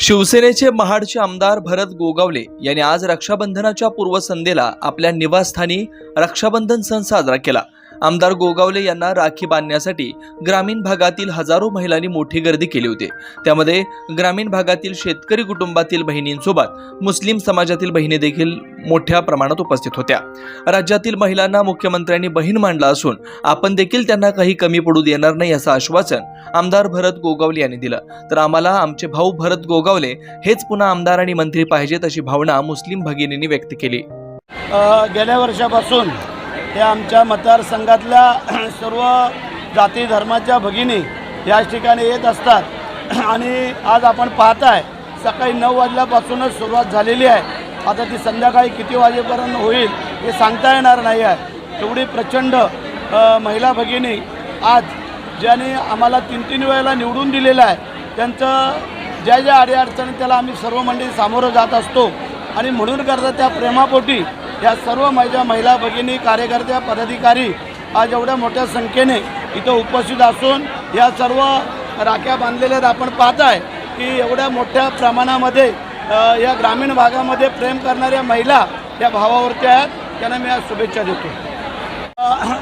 शिवसेनेचे महाडचे आमदार भरत गोगावले यांनी आज रक्षाबंधनाच्या पूर्वसंध्येला आपल्या निवासस्थानी रक्षाबंधन सण साजरा केला. आमदार गोगावले यांना राखी बांधण्यासाठी ग्रामीण भागातील हजारो महिलांनी मोठी गर्दी केली होती. त्यामध्ये ग्रामीण भागातील शेतकरी कुटुंबातील बहिणींसोबत मुस्लिम समाजातील बहिणी देखील मोठ्या प्रमाणात उपस्थित होत्या. राज्यातील महिलांना मुख्यमंत्र्यांनी बहीण मांडला असून आपण देखील त्यांना काही कमी पडू देणार नाही असं आश्वासन आमदार भरत गोगावले यांनी दिलं. तर आम्हाला आमचे भाऊ भरत गोगावले हेच पुन्हा आमदार आणि मंत्री पाहिजेत अशी भावना मुस्लिम भगिनींनी व्यक्त केली. गेल्या वर्षापासून हे आमच्या मतदारसंघातल्या सर्व जाती धर्माच्या भगिनी याच ठिकाणी येत असतात. आणि आज आपण पाहताय सकाळी नऊ वाजल्यापासूनच सुरुवात झालेली आहे. आता ती संध्याकाळी किती वाजेपर्यंत होईल हे सांगता येणार नाही आहे. तेवढी प्रचंड महिला भगिनी आज ज्याने आम्हाला तीन तीन वेळेला निवडून दिलेलं आहे त्यांचं ज्या ज्या अडीअडचणी त्याला आम्ही सर्व मंडळी सामोरं जात असतो. आणि म्हणून करता त्या प्रेमापोटी या सर्व माझ्या महिला भगिनी कार्यकर्त्या पदाधिकारी आज एवढ्या मोठ्या संख्येने इथं उपस्थित असून या सर्व राख्या बांधलेल्या आपण आपण आहे की एवढ्या मोठ्या प्रमाणामध्ये या ग्रामीण भागामध्ये प्रेम करणाऱ्या महिला या भावावरती आहेत. त्यांना मी आज शुभेच्छा देतो.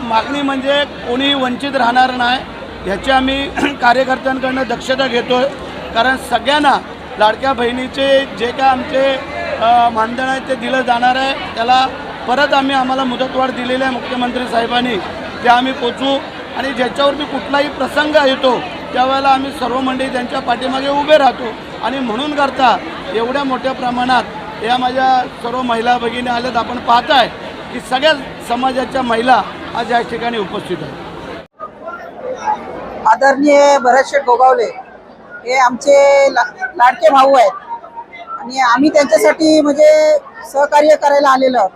मागणी म्हणजे कोणी वंचित राहणार नाही ह्याची आम्ही कार्यकर्त्यांकडनं दक्षता घेतो आहे कारण सगळ्यांना लाडक्या बहिणीचे जे काय आमचे मानधन आहे ते दिलं जाणार आहे. त्याला परत आम्ही आम्हाला मुदतवाढ दिलेली आहे मुख्यमंत्री साहेबांनी. ते आम्ही पोचू. आणि ज्याच्यावरती कुठलाही प्रसंग येतो त्यावेळेला आम्ही सर्व मंडळी त्यांच्या पाठीमागे उभे राहतो. आणि म्हणून करता एवढ्या मोठ्या प्रमाणात या माझ्या सर्व महिला भगिनी आल्यात आपण पाहताय की सगळ्या समाजाच्या महिला आज या ठिकाणी उपस्थित आहेत. आदरणीय भरतशेठ गोगावले हे आमचे ला- लाडके भाऊ आहेत. आणि आम्ही त्यांच्यासाठी म्हणजे सहकार्य करायला आलेलो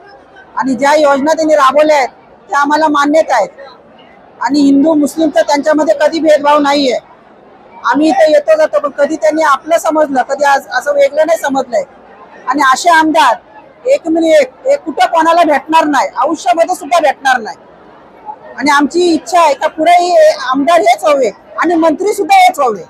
आणि ज्या योजना त्यांनी राबवल्या आहेत त्या आम्हाला मान्यता आहेत. आणि हिंदू मुस्लिम तर त्यांच्यामध्ये कधी भेदभाव नाही आहे आम्ही इथं येतो जातो पण कधी त्यांनी आपलं समजलं कधी आज असं वेगळं नाही समजलंय. आणि असे आमदार एक मिनिट एक एक कुठं कोणाला भेटणार नाही आयुष्यामध्ये सुद्धा भेटणार नाही. आणि आमची इच्छा आहे का पुढे आमदार हेच हवे आणि मंत्री सुद्धा हेच हवे.